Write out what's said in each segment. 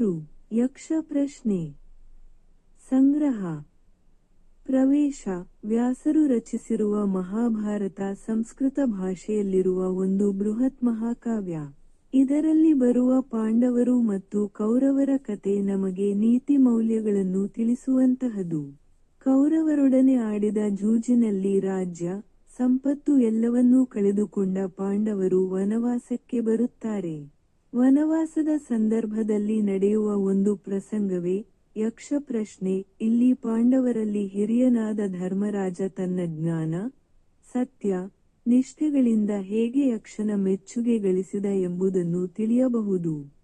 ಆರು ಯಕ್ಷ ಪ್ರಶ್ನೆ. ಸಂಗ್ರಹ. ಪ್ರವೇಶ. ವ್ಯಾಸರು ರಚಿಸಿರುವ ಮಹಾಭಾರತ ಸಂಸ್ಕೃತ ಭಾಷೆಯಲ್ಲಿರುವ ಒಂದು ಬೃಹತ್ ಮಹಾಕಾವ್ಯ. ಇದರಲ್ಲಿ ಬರುವ ಪಾಂಡವರು ಮತ್ತು ಕೌರವರ ಕತೆ ನಮಗೆ ನೀತಿ ಮೌಲ್ಯಗಳನ್ನು ತಿಳಿಸುವಂತಹದು. ಕೌರವರೊಡನೆ ಆಡಿದ ಜೂಜಿನಲ್ಲಿ ರಾಜ್ಯ, ಸಂಪತ್ತು ಎಲ್ಲವನ್ನೂ ಕಳೆದುಕೊಂಡ ಪಾಂಡವರು ವನವಾಸಕ್ಕೆ ಬರುತ್ತಾರೆ. ವನವಾಸದ ಸಂದರ್ಭದಲ್ಲಿ ನಡೆಯುವ ಒಂದು ಪ್ರಸಂಗವೇ ಯಕ್ಷ ಪ್ರಶ್ನೆ. ಇಲ್ಲಿ ಪಾಂಡವರಲ್ಲಿ ಹಿರಿಯನಾದ ಧರ್ಮರಾಜ ತನ್ನ ಜ್ಞಾನ, ಸತ್ಯ, ನಿಷ್ಠೆಗಳಿಂದ ಹೇಗೆ ಯಕ್ಷನ ಮೆಚ್ಚುಗೆ ಗಳಿಸಿದ ಎಂಬುದನ್ನು ತಿಳಿಯಬಹುದು.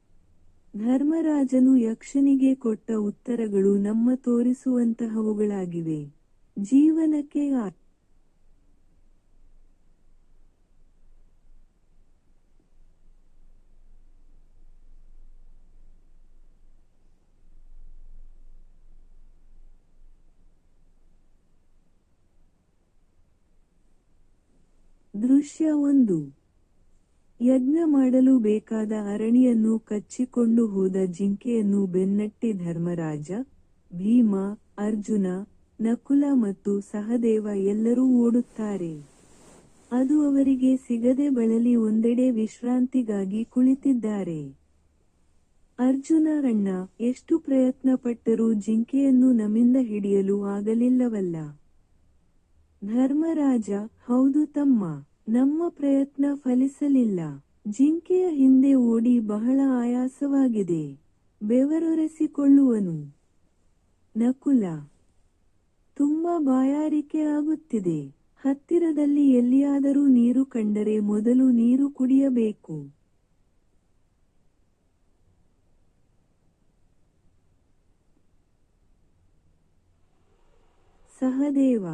ಧರ್ಮರಾಜನು ಯಕ್ಷನಿಗೆ ಕೊಟ್ಟ ಉತ್ತರಗಳು ನಮ್ಮ ತೋರಿಸುವಂತಹವುಗಳಾಗಿವೆ. ಜೀವನಕ್ಕೆ ಆ ದೃಶ್ಯ ಒಂದು. ಯಜ್ಞ ಮಾಡಲು ಬೇಕಾದ ಅರಣಿಯನ್ನು ಕಚ್ಚಿಕೊಂಡು ಹೋದ ಜಿಂಕೆಯನ್ನು ಬೆನ್ನಟ್ಟಿ ಧರ್ಮರಾಜ, ಭೀಮ, ಅರ್ಜುನ, ನಕುಲ ಮತ್ತು ಸಹದೇವ ಎಲ್ಲರೂ ಓಡುತ್ತಾರೆ. ಅದು ಅವರಿಗೆ ಸಿಗದೆ ಬಳಲಿ ಒಂದೆಡೆ ವಿಶ್ರಾಂತಿಗಾಗಿ ಕುಳಿತಿದ್ದಾರೆ. ಅರ್ಜುನ, ಅಣ್ಣ, ಎಷ್ಟು ಪ್ರಯತ್ನ ಪಟ್ಟರೂ ಜಿಂಕೆಯನ್ನು ನಮ್ಮಿಂದ ಹಿಡಿಯಲು ಆಗಲಿಲ್ಲವಲ್ಲ. ಧರ್ಮರಾಜ, ಹೌದು ತಮ್ಮ. ನಮ್ಮ ಪ್ರಯತ್ನ ಫಲಿಸಲಿಲ್ಲ. ಜಿಂಕೆಯ ಹಿಂದೆ ಓಡಿ ಬಹಳ ಆಯಾಸವಾಗಿದೆ. ಬೆವರೊರೆಸಿಕೊಳ್ಳುವನು. ನಕುಲ. ತುಂಬ ಬಾಯಾರಿಕೆ ಆಗುತ್ತಿದೆ. ಹತ್ತಿರದಲ್ಲಿ ಎಲ್ಲಿಯಾದರೂ ನೀರು ಕಂಡರೆ ಮೊದಲು ನೀರು ಕುಡಿಯಬೇಕು. ಸಹದೇವ.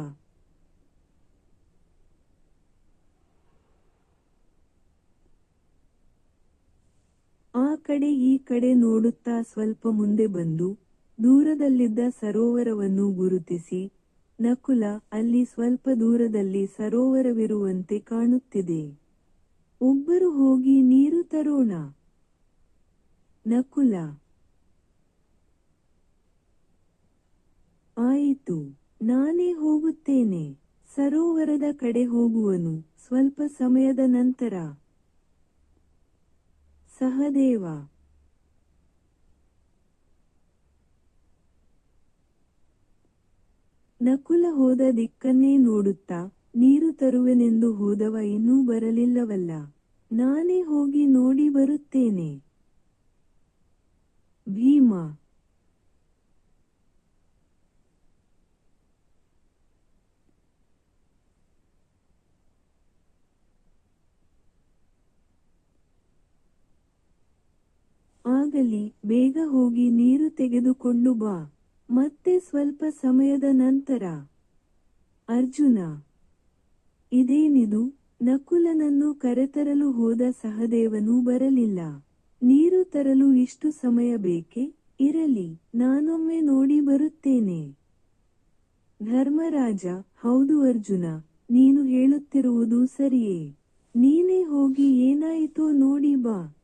ಆ ಕಡೆ ಈ ಕಡೆ ನೋಡುತ್ತಾ ಸ್ವಲ್ಪ ಮುಂದೆ ಬಂದು ದೂರದಲ್ಲಿದ್ದ ಸರೋವರವನ್ನು ಗುರುತಿಸಿ, ನಕುಲ ಅಲ್ಲಿ ಸ್ವಲ್ಪ ದೂರದಲ್ಲಿ ಸರೋವರವಿರುವಂತೆ ಕಾಣುತ್ತಿದೆ. ಒಬ್ಬರು ಹೋಗಿ ನೀರು ತರೋಣ. ನಕುಲ. ಆಯಿತು, ನಾನೇ ಹೋಗುತ್ತೇನೆ. ಸರೋವರದ ಕಡೆ ಹೋಗುವನು ಸ್ವಲ್ಪ ಸಮಯದ ನಂತರ. ಸಹದೇವ. ನಕುಲ ಹೋದ ದಿಕ್ಕನ್ನೇ ನೋಡುತ್ತಾ ನೀರು ತರುವೆನೆಂದು ಹೋದವ ಇನ್ನೂ ಬರಲಿಲ್ಲವಲ್ಲ. ನಾನೇ ಹೋಗಿ ನೋಡಿ ಬರುತ್ತೇನೆ. ಭೀಮ. ಆಗಲಿ, ಬೇಗ ಹೋಗಿ ನೀರು ತೆಗೆದುಕೊಂಡು ಬಾ. ಮತ್ತೆ ಸ್ವಲ್ಪ ಸಮಯದ ನಂತರ. ಅರ್ಜುನ, ಇದೇನಿದು? ನಕುಲನನ್ನು ಕರೆತರಲು ಹೋದ ಸಹದೇವನೂ ಬರಲಿಲ್ಲ. ನೀರು ತರಲು ಇಷ್ಟು ಸಮಯ ಬೇಕೆ? ಇರಲಿ, ನಾನೊಮ್ಮೆ ನೋಡಿ ಬರುತ್ತೇನೆ. ಧರ್ಮರಾಜ, ಹೌದು ಅರ್ಜುನ, ನೀನು ಹೇಳುತ್ತಿರುವುದು ಸರಿಯೇ. ನೀನೇ ಹೋಗಿ ಏನಾಯಿತೋ ನೋಡಿ ಬಾ.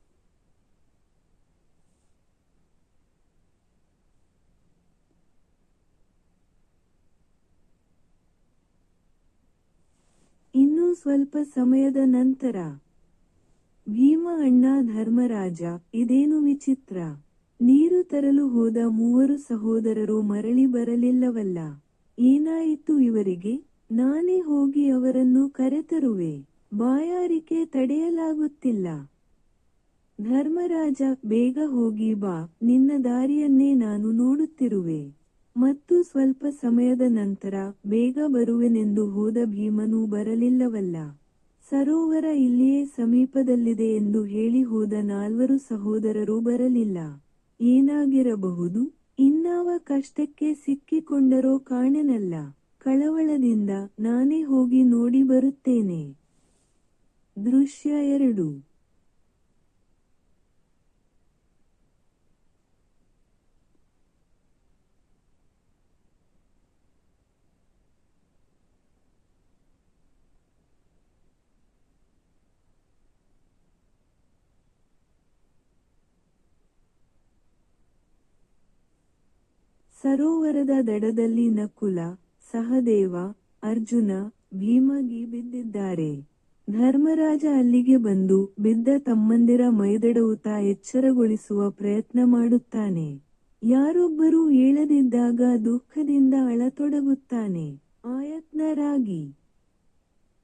ಸ್ವಲ್ಪ ಸಮಯದ ನಂತರ, ಭೀಮ ಅಣ್ಣ ಧರ್ಮರಾಜ, ಇದೇನು ವಿಚಿತ್ರ. ನೀರು ತರಲು ಹೋದ ಮೂವರು ಸಹೋದರರು ಮರಳಿ ಬರಲಿಲ್ಲವಲ್ಲ. ಏನಾಯಿತು ಇವರಿಗೆ? ನಾನೇ ಹೋಗಿ ಅವರನ್ನು ಕರೆತರುವೆ. ಬಾಯಾರಿಕೆ ತಡೆಯಲಾಗುತ್ತಿಲ್ಲ. ಧರ್ಮರಾಜ, ಬೇಗ ಹೋಗಿ ಬಾ. ನಿನ್ನ ದಾರಿಯನ್ನೇ ನಾನು ನೋಡುತ್ತಿರುವೆ. ಮತ್ತು ಸ್ವಲ್ಪ ಸಮಯದ ನಂತರ ಬೇಗ ಬರುವೆನೆಂದು ಹೋದ ಭೀಮನು ಬರಲಿಲ್ಲವಲ್ಲ. ಸರೋವರ ಇಲ್ಲಿಯೇ ಸಮೀಪದಲ್ಲಿದೆ ಎಂದು ಹೇಳಿ ಹೋದ ನಾಲ್ವರು ಸಹೋದರರು ಬರಲಿಲ್ಲ. ಏನಾಗಿರಬಹುದು? ಇನ್ನಾವ ಕಷ್ಟಕ್ಕೆ ಸಿಕ್ಕಿಕೊಂಡರೋ ಕಾಣೆನಲ್ಲ. ಕಳವಳದಿಂದ ನಾನೇ ಹೋಗಿ ನೋಡಿ ಬರುತ್ತೇನೆ. ದೃಶ್ಯ ಎರಡು. ಸರೋವರದ ದಡದಲ್ಲಿ ನಕುಲ, ಸಹದೇವ, ಅರ್ಜುನ, ಭೀಮಗಿ ಬಿದ್ದಿದ್ದಾರೆ. ಧರ್ಮರಾಜ ಅಲ್ಲಿಗೆ ಬಂದು ಬಿದ್ದ ತಮ್ಮಂದಿರ ಮೈದಡವುತ್ತಾ ಎಚ್ಚರಗೊಳಿಸುವ ಪ್ರಯತ್ನ ಮಾಡುತ್ತಾನೆ. ಯಾರೊಬ್ಬರೂ ಏಳದಿದ್ದಾಗ ದುಃಖದಿಂದ ಅಳತೊಡಗುತ್ತಾನೆ. ಆಯತ್ನರಾಗಿ.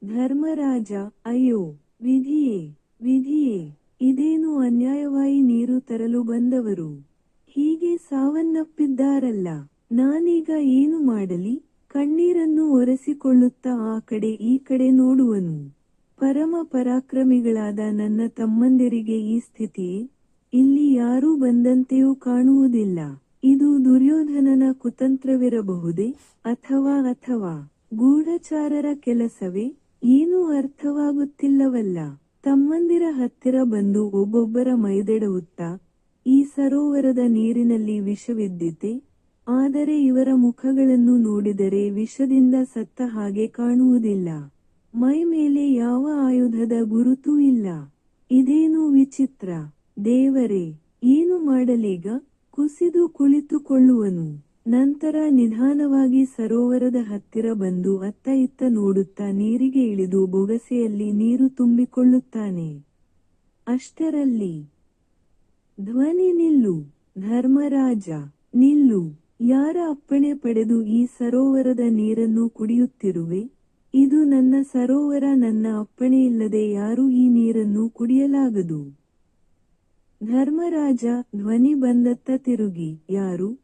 ಧರ್ಮರಾಜ, ಅಯ್ಯೋ, ವಿಧಿಯೇ ವಿಧಿಯೇ, ಇದೇನು ಅನ್ಯಾಯವಾಯಿ ನೀರು ತರಲು ಬಂದವರು? ಹೀಗೆ ಸಾವನ್ನಪ್ಪಿದ್ದಾರಲ್ಲ. ನಾನೀಗ ಏನು ಮಾಡಲಿ? ಕಣ್ಣೀರನ್ನು ಒರೆಸಿಕೊಳ್ಳುತ್ತಾ ಆ ಕಡೆ ಈ ಕಡೆ ನೋಡುವನು. ಪರಮ ಪರಾಕ್ರಮಿಗಳಾದ ನನ್ನ ತಮ್ಮಂದಿರಿಗೆ ಈ ಸ್ಥಿತಿಯೇ ಇಲ್ಲಿ ಯಾರೂ ಬಂದಂತೆಯೂ ಕಾಣುವುದಿಲ್ಲ. ಇದು ದುರ್ಯೋಧನನ ಕುತಂತ್ರವಿರಬಹುದೇ? ಅಥವಾ ಅಥವಾ ಗೂಢಚಾರರ ಕೆಲಸವೇ? ಏನೂ ಅರ್ಥವಾಗುತ್ತಿಲ್ಲವಲ್ಲ. ತಮ್ಮಂದಿರ ಹತ್ತಿರ ಬಂದು ಒಬ್ಬೊಬ್ಬರ ಮೈದೆಡವುತ್ತಾ ಈ ಸರೋವರದ ನೀರಿನಲ್ಲಿ ವಿಷವಿದ್ದಿತೆ, ಆದರೆ ಇವರ ಮುಖಗಳನ್ನು ನೋಡಿದರೆ ವಿಷದಿಂದ ಸತ್ತ ಹಾಗೆ ಕಾಣುವುದಿಲ್ಲ. ಮೈ ಮೇಲೆ ಯಾವ ಆಯುಧದ ಗುರುತೂ ಇಲ್ಲ. ಇದೇನು ವಿಚಿತ್ರ. ದೇವರೇ, ಏನು ಮಾಡಲೀಗ? ಕುಸಿದು ಕುಳಿತುಕೊಳ್ಳುವನು. ನಂತರ ನಿಧಾನವಾಗಿ ಸರೋವರದ ಹತ್ತಿರ ಬಂದು ಅತ್ತ ಇತ್ತ ನೋಡುತ್ತಾ ನೀರಿಗೆ ಇಳಿದು ಬೊಗಸೆಯಲ್ಲಿ ನೀರು ತುಂಬಿಕೊಳ್ಳುತ್ತಾನೆ. ಅಷ್ಟರಲ್ಲಿ ಧ್ವನಿ ನಿಲ್ಲು, ಧರ್ಮರಾಜ, ನಿಲ್ಲು. ಯಾರ ಅಪ್ಪಣೆ ಪಡೆದು ಈ ಸರೋವರದ ನೀರನ್ನು ಕುಡಿಯುತ್ತಿರುವೆ? ಇದು ನನ್ನ ಸರೋವರ, ನನ್ನ ಅಪ್ಪಣೆಯಿಲ್ಲದೆ ಯಾರೂ ಈ ನೀರನ್ನು ಕುಡಿಯಲಾಗದು. ಧರ್ಮರಾಜ, ಧ್ವನಿ ಬಂದತ್ತ ತಿರುಗಿ. ಯಾರು?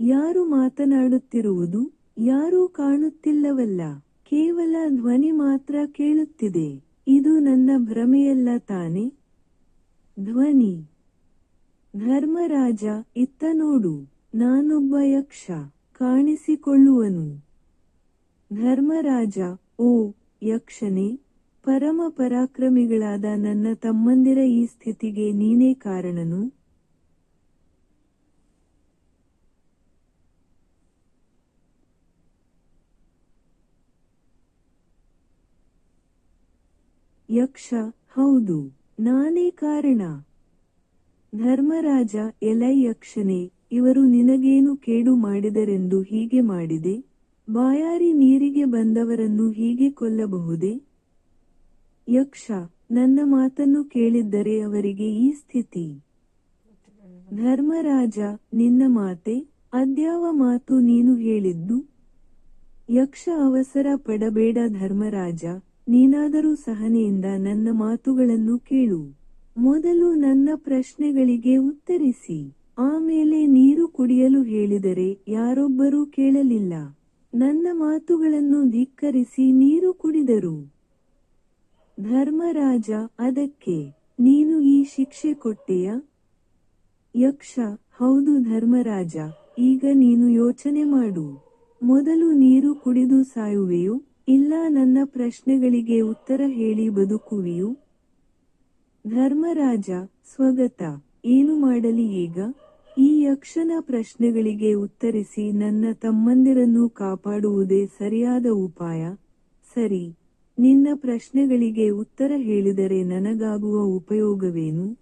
ಯಾರು ಮಾತನಾಡುತ್ತಿರುವುದು? ಯಾರೂ ಕಾಣುತ್ತಿಲ್ಲವಲ್ಲ. ಕೇವಲ ಧ್ವನಿ ಮಾತ್ರ ಕೇಳುತ್ತಿದೆ. ಇದು ನನ್ನ ಭ್ರಮೆಯಲ್ಲ ತಾನೆ? ಧ್ವನಿ. ಧರ್ಮರಾಜ, ಇತ್ತ ನೋಡು, ನಾನೊಬ್ಬ ಯಕ್ಷ ಕಾಣಿಸಿಕೊಳ್ಳುವನು. ಧರ್ಮರಾಜ, ಓ ಯಕ್ಷನೇ, ಪರಮ ಪರಾಕ್ರಮಿಗಳಾದ ನನ್ನ ತಮ್ಮಂದಿರ ಈ ಸ್ಥಿತಿಗೆ ನೀನೇ ಕಾರಣನು? ಯಕ್ಷ, ಹೌದು. ನಾನೇ ಕಾರಣ. ಧರ್ಮರಾಜ ಎಲೈ ಇವರು ನಿನಗೇನು ಕೇಡು ಮಾಡಿದರೆಂದು ಹೀಗೆ ಮಾಡಿದೆ? ಬಾಯಾರಿ ನೀರಿಗೆ ಬಂದವರನ್ನು ಹೀಗೆ ಕೊಲ್ಲಬಹುದೇ? ಯಕ್ಷ, ನನ್ನ ಮಾತನ್ನು ಕೇಳಿದ್ದರೆ ಅವರಿಗೆ ಈ ಸ್ಥಿತಿ. ಧರ್ಮರಾಜ, ನಿನ್ನ ಮಾತೆ? ಅದ್ಯಾವ ಮಾತು ನೀನು ಹೇಳಿದ್ದು? ಯಕ್ಷ ಅವಸರ ಪಡಬೇಡ ಧರ್ಮರಾಜ ನೀನಾದರೂ ಸಹನೆಯಿಂದ ನನ್ನ ಮಾತುಗಳನ್ನು ಕೇಳು. ಮೊದಲು ನನ್ನ ಪ್ರಶ್ನೆಗಳಿಗೆ ಉತ್ತರಿಸಿ. ಆಮೇಲೆ ನೀರು ಕುಡಿಯಲು ಹೇಳಿದರೆ ಯಾರೊಬ್ಬರೂ ಕೇಳಲಿಲ್ಲ. ನನ್ನ ಮಾತುಗಳನ್ನು ಧಿಕ್ಕರಿಸಿ ನೀರು ಕುಡಿದರು. ಧರ್ಮರಾಜ, ಅದಕ್ಕೆ ನೀನು ಈ ಶಿಕ್ಷೆ ಕೊಟ್ಟೆಯ? ಯಕ್ಷ, ಹೌದು ಧರ್ಮರಾಜ, ಈಗ ನೀನು ಯೋಚನೆ ಮಾಡು. ಮೊದಲು ನೀರು ಕುಡಿದು ಸಾಯುವೆಯೋ? ಇಲ್ಲ, ನನ್ನ ಪ್ರಶ್ನೆಗಳಿಗೆ ಉತ್ತರ ಹೇಳಿ ಬದುಕುವಿಯು. ಧರ್ಮರಾಜ, ಸ್ವಗತ. ಏನು ಮಾಡಲಿ ಈಗ? ಈ ಯಕ್ಷನ ಪ್ರಶ್ನೆಗಳಿಗೆ ಉತ್ತರಿಸಿ ನನ್ನ ತಮ್ಮಂದಿರನ್ನು ಕಾಪಾಡುವುದೇ ಸರಿಯಾದ ಉಪಾಯ? ಸರಿ. ನಿನ್ನ ಪ್ರಶ್ನೆಗಳಿಗೆ ಉತ್ತರ ಹೇಳಿದರೆ ನನಗಾಗುವ ಉಪಯೋಗವೇನು?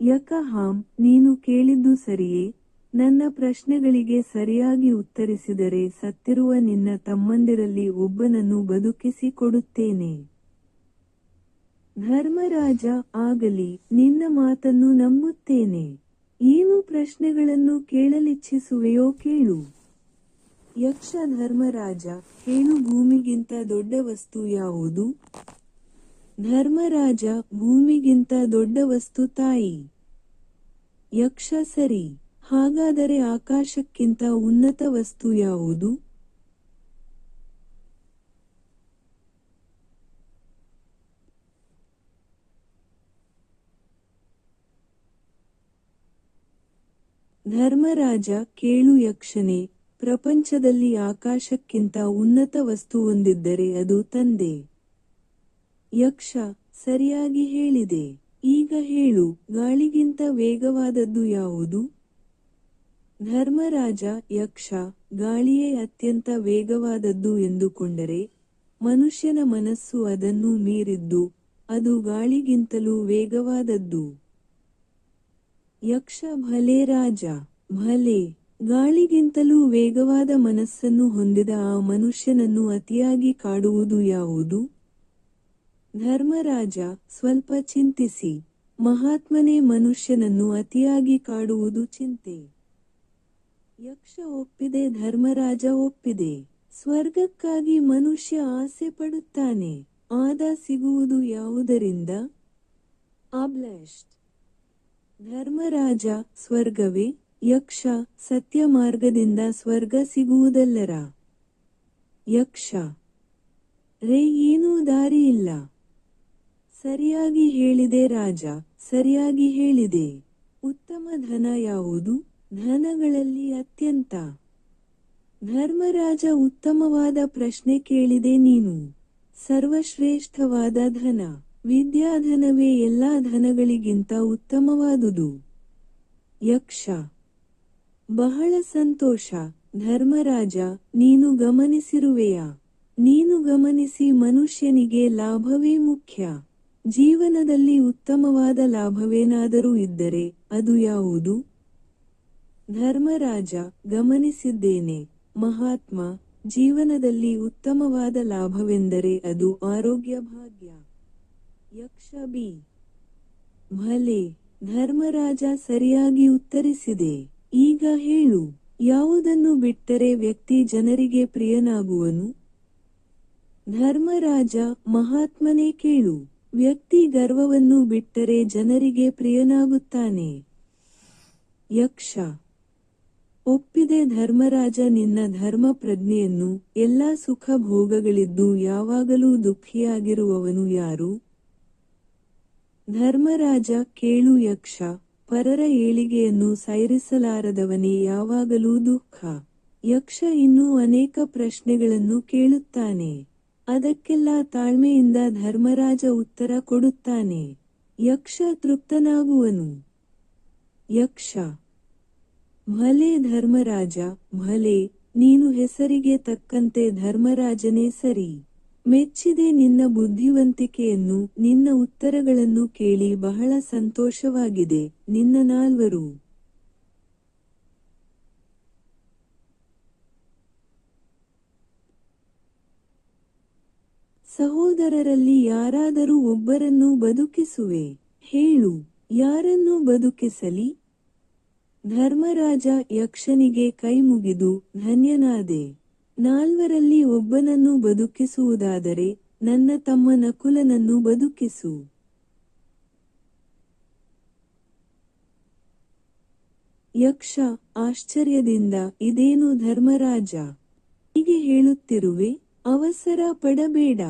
ಯಕಹಾಂ ನೀನು ಕೇಳಿದ್ದು ಸರಿಯೇ? ನನ್ನ ಪ್ರಶ್ನೆಗಳಿಗೆ ಸರಿಯಾಗಿ ಉತ್ತರಿಸಿದರೆ ಸತ್ತಿರುವ ನಿನ್ನ ತಮ್ಮಂದಿರಲ್ಲಿ ಒಬ್ಬನನ್ನು ಬದುಕಿಸಿ ಕೊಡುತ್ತೇನೆ ಧರ್ಮರಾಜ, ಆಗಲಿ, ನಿನ್ನ ಮಾತನ್ನು ನಂಬುತ್ತೇನೆ. ಏನು ಪ್ರಶ್ನೆಗಳನ್ನು ಕೇಳಲಿಚ್ಛಿಸುವೆಯೋ ಕೇಳು. ಯಕ್ಷ ಧರ್ಮರಾಜ, ಹೇಳು ಭೂಮಿಗಿಂತ ದೊಡ್ಡ ವಸ್ತು ಯಾವುದು? ಧರ್ಮರಾಜ, ಭೂಮಿಗಿಂತ ದೊಡ್ಡ ವಸ್ತು ತಾಯಿ. ಯಕ್ಷ ಸರಿ. ಹಾಗಾದರೆ ಆಕಾಶಕ್ಕಿಂತ ಉನ್ನತ ವಸ್ತು ಯಾವುದು? ಧರ್ಮರಾಜ ಕೇಳು ಯಕ್ಷನೆ, ಪ್ರಪಂಚದಲ್ಲಿ ಆಕಾಶಕ್ಕಿಂತ ಉನ್ನತ ವಸ್ತು ಹೊಂದಿದ್ದರೆ ಅದು ತಂದೆ. ಯಕ್ಷ, ಸರಿಯಾಗಿ ಹೇಳಿದೆ. ಈಗ ಹೇಳು, ಗಾಳಿಗಿಂತ ವೇಗವಾದದ್ದು ಯಾವುದು? ಧರ್ಮರಾಜ ಯಕ್ಷ ಗಾಳಿಯೇ ಅತ್ಯಂತ ವೇಗವಾದದ್ದು ಎಂದುಕೊಂಡರೆ ಮನುಷ್ಯನ ಮನಸ್ಸು ಅದನ್ನು ಮೀರಿದ್ದು ಅದು ಗಾಳಿಗಿಂತಲೂ ವೇಗವಾದದ್ದು. ಯಕ್ಷ ಭಲೆ ರಾಜ ಭಲೆ ಗಾಳಿಗಿಂತಲೂ ವೇಗವಾದ ಮನಸ್ಸನ್ನು ಹೊಂದಿದ ಆ ಮನುಷ್ಯನನ್ನು ಅತಿಯಾಗಿ ಕಾಡುವುದು ಯಾವುದು? ಧರ್ಮರಾಜ ಸ್ವಲ್ಪ ಚಿಂತಿಸಿ ಮಹಾತ್ಮನೇ ಮನುಷ್ಯನನ್ನು ಅತಿಯಾಗಿ ಕಾಡುವುದು ಚಿಂತೆ. ಯಕ್ಷ ಒಪ್ಪಿದೆ, ಧರ್ಮರಾಜ ಒಪ್ಪಿದೆ. ಸ್ವರ್ಗಕ್ಕಾಗಿ ಮನುಷ್ಯ ಆಸೆ ಪಡುತ್ತಾನೆ. ಆದ ಸಿಗುವುದು ಯಾವುದರಿಂದ? ಅಬ್ಲೆಸ್ಟ್ ಧರ್ಮರಾಜ, ಸ್ವರ್ಗವೇ? ಯಕ್ಷ, ಸತ್ಯ ಮಾರ್ಗದಿಂದ ಸ್ವರ್ಗ ಸಿಗುವುದಲ್ಲರ? ಯಕ್ಷ. ರೇ, ಏನೂ ದಾರಿ ಇಲ್ಲ. ಸರಿಯಾಗಿ ಹೇಳಿದೆ ರಾಜ, ಸರಿಯಾಗಿ ಹೇಳಿದೆ. ಉತ್ತಮ ಧನ ಯಾವುದು? ಧನಗಳಲ್ಲಿ ಅತ್ಯಂತ. ಧರ್ಮರಾಜ ಉತ್ತಮವಾದ ಪ್ರಶ್ನೆ ಕೇಳಿದೆ ನೀನು. ಸರ್ವಶ್ರೇಷ್ಠವಾದ ಧನ. ವಿದ್ಯಾಧನವೇ ಎಲ್ಲಾ ಧನಗಳಿಗಿಂತ ಉತ್ತಮವಾದುದು. ಯಕ್ಷ. ಬಹಳ ಸಂತೋಷ. ಧರ್ಮರಾಜ, ನೀನು ಗಮನಿಸಿರುವೆಯಾ. ನೀನು ಗಮನಿಸಿ ಮನುಷ್ಯನಿಗೆ ಲಾಭವೇ ಮುಖ್ಯ. ಜೀವನದಲ್ಲಿ ಉತ್ತಮವಾದ ಲಾಭವೇನಾದರೂ ಇದ್ದರೆ ಅದು ಯಾವುದು? ಧರ್ಮರಾಜ, ಗಮನಿಸಿದ್ದೇನೆ. ಮಹಾತ್ಮ, ಜೀವನದಲ್ಲಿ ಉತ್ತಮವಾದ ಲಾಭವೆಂದರೆ ಅದು ಆರೋಗ್ಯ ಭಾಗ್ಯ. ಯಕ್ಷ ಬಿ. ಭಲೆ, ಧರ್ಮರಾಜ ಸರಿಯಾಗಿ ಉತ್ತರಿಸಿದೆ. ಈಗ ಹೇಳು, ಯಾವುದನ್ನು ಬಿಟ್ಟರೆ ವ್ಯಕ್ತಿ ಜನರಿಗೆ ಪ್ರಿಯನಾಗುವನು? ಧರ್ಮರಾಜ, ಮಹಾತ್ಮನೇ ಕೇಳು. ವ್ಯಕ್ತಿ ಗರ್ವವನ್ನು ಬಿಟ್ಟರೆ ಜನರಿಗೆ ಪ್ರಿಯನಾಗುತ್ತಾನೆ. ಯಕ್ಷ. ಒಪ್ಪಿದೆ ಧರ್ಮರಾಜ ನಿನ್ನ ಧರ್ಮ ಪ್ರಜ್ಞೆಯನ್ನು ಎಲ್ಲ ಸುಖ ಭೋಗಗಳಿದ್ದು ಯಾವಾಗಲೂ ದುಃಖಿಯಾಗಿರುವವನು ಯಾರು? ಧರ್ಮರಾಜ ಕೇಳು ಯಕ್ಷ, ಪರರ ಏಳಿಗೆಯನ್ನು ಸೈರಿಸಲಾರದವನೇ ಯಾವಾಗಲೂ ದುಃಖ. ಯಕ್ಷ ಇನ್ನೂ ಅನೇಕ ಪ್ರಶ್ನೆಗಳನ್ನು ಕೇಳುತ್ತಾನೆ. ಅದಕ್ಕೆಲ್ಲ ತಾಳ್ಮೆಯಿಂದ ಧರ್ಮರಾಜ ಉತ್ತರ ಕೊಡುತ್ತಾನೆ. ಯಕ್ಷ ತೃಪ್ತನಾಗುವನು. ಯಕ್ಷ ಭಲೆ ಧರ್ಮರಾಜ ಭಲೆ ನೀನು ಹೆಸರಿಗೆ ತಕ್ಕಂತೆ ಧರ್ಮರಾಜನೇ ಸರಿ. ಮೆಚ್ಚಿದೆ ನಿನ್ನ ಬುದ್ಧಿವಂತಿಕೆಯನ್ನು, ನಿನ್ನ ಉತ್ತರಗಳನ್ನು ಕೇಳಿ ಬಹಳ ಸಂತೋಷವಾಗಿದೆ, ನಿನ್ನ ನಾಲ್ವರು. ಸಹೋದರರಲ್ಲಿ ಯಾರಾದರೂ ಒಬ್ಬರನ್ನು ಬದುಕಿಸುವೆ, ಹೇಳು, ಯಾರನ್ನು ಬದುಕಿಸಲಿ? ಧರ್ಮರಾಜ ಯಕ್ಷನಿಗೆ ಕೈಮುಗಿದು ಧನ್ಯನಾದೆ. ನಾಲ್ವರಲ್ಲಿ ಒಬ್ಬನನ್ನು ಬದುಕಿಸುವುದಾದರೆ, ನನ್ನ ತಮ್ಮ ನಕುಲನನ್ನು ಬದುಕಿಸು. ಯಕ್ಷ, ಆಶ್ಚರ್ಯದಿಂದ, ಇದೇನು ಧರ್ಮರಾಜ? ಹೀಗೆ ಹೇಳುತ್ತಿರುವೆ, ಅವಸರ ಪಡಬೇಡ.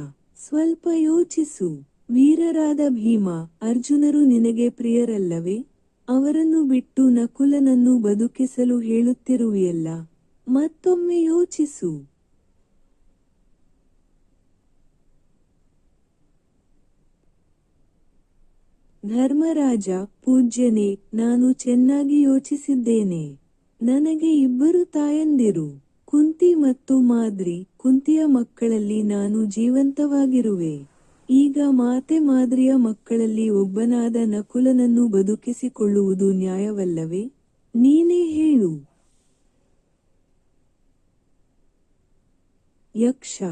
ಸ್ವಲ್ಪ ಯೋಚಿಸು. ವೀರರಾದ ಭೀಮ, ಅರ್ಜುನರು ನಿನಗೆ ಪ್ರಿಯರಲ್ಲವೇ? ಅವರನ್ನು ಬಿಟ್ಟು ನಕುಲನನ್ನು ಬದುಕಿಸಲು ಹೇಳುತ್ತಿರುವೆಯಲ್ಲ. ಮತ್ತೊಮ್ಮೆ ಯೋಚಿಸು. ಧರ್ಮರಾಜ, ಪೂಜ್ಯನೇ, ನಾನು ಚೆನ್ನಾಗಿ ಯೋಚಿಸಿದ್ದೇನೆ. ನನಗೆ ಇಬ್ಬರು ತಾಯಂದಿರು, ಕುಂತಿ ಮತ್ತು ಮಾದ್ರಿ. ಕುಂತಿಯ ಮಕ್ಕಳಲ್ಲಿ ನಾನು ಜೀವಂತವಾಗಿರುವೆ. ಈಗ ಮಾತೆ ಮಾದರಿಯ ಮಕ್ಕಳಲ್ಲಿ ಒಬ್ಬನಾದ ನಕುಲನನ್ನು ಬದುಕಿಸಿಕೊಳ್ಳುವುದು ನ್ಯಾಯವಲ್ಲವೇ? ನೀನೇ ಹೇಳು. ಯಕ್ಷ.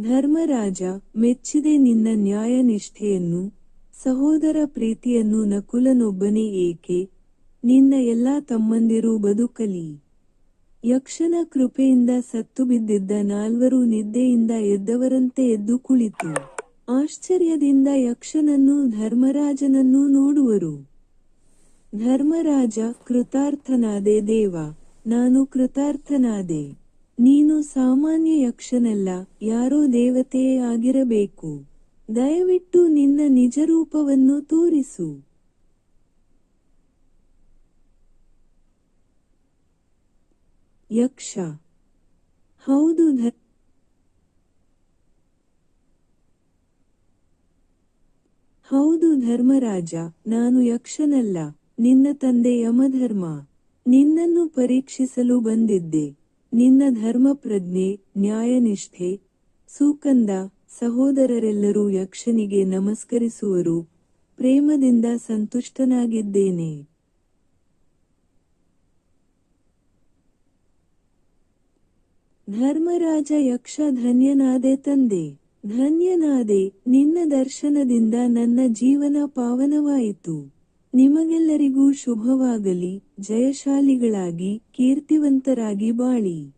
ಧರ್ಮರಾಜ, ಮೆಚ್ಚಿದೆ ನಿನ್ನ ನ್ಯಾಯನಿಷ್ಠೆಯನ್ನು, ಸಹೋದರ ಪ್ರೀತಿಯನ್ನು ನಕುಲನೊಬ್ಬನೇ ಏಕೆ? ನಿನ್ನ ಎಲ್ಲಾ ತಮ್ಮಂದಿರು ಬದುಕಲಿ. ಯಕ್ಷನ ಕೃಪೆಯಿಂದ ಸತ್ತು ಬಿದ್ದಿದ್ದ ನಾಲ್ವರು ನಿದ್ದೆಯಿಂದ ಎದ್ದವರಂತೆ ಎದ್ದು ಕುಳಿತು. ಆಶ್ಚರ್ಯದಿಂದ ಯಕ್ಷನನ್ನು ಧರ್ಮರಾಜನನ್ನು ನೋಡುವರು. ಧರ್ಮರಾಜ, ಕೃತಾರ್ಥನಾದೆ ದೇವ, ನಾನು ಕೃತಾರ್ಥನಾದೆ. ನೀನು ಸಾಮಾನ್ಯ ಯಕ್ಷನಲ್ಲ, ಯಾರೋ ದೇವತೆಯೇ ಆಗಿರಬೇಕು. ದಯವಿಟ್ಟು ನಿನ್ನ ನಿಜರೂಪವನ್ನು ತೋರಿಸು. ಯಕ್ಷ. ಹೌದು ಹೌದು, ಧರ್ಮರಾಜ, ನಾನು ಯಕ್ಷನಲ್ಲ, ನಿನ್ನ ತಂದೆ ಯಮಧರ್ಮ. ನಿನ್ನನ್ನು ಪರೀಕ್ಷಿಸಲು ಬಂದಿದ್ದೆ. ನಿನ್ನ ಧರ್ಮ ಪ್ರಜ್ಞೆ ನ್ಯಾಯನಿಷ್ಠೆ, ಸೂಕಂದ, ಸಹೋದರರೆಲ್ಲರೂ ಯಕ್ಷನಿಗೆ ನಮಸ್ಕರಿಸುವರು. ಪ್ರೇಮದಿಂದ ಸಂತುಷ್ಟನಾಗಿದ್ದೇನೆ. ಧರ್ಮರಾಜ ಯಕ್ಷ ಧನ್ಯನಾದೆ ತಂದೆ, ಧನ್ಯನಾದೆ, ನಿನ್ನ ದರ್ಶನದಿಂದ ನನ್ನ ಜೀವನ ಪಾವನವಾಯಿತು. ನಿಮಗೆಲ್ಲರಿಗೂ ಶುಭವಾಗಲಿ, ಜಯಶಾಲಿಗಳಾಗಿ, ಕೀರ್ತಿವಂತರಾಗಿ ಬಾಳಿ.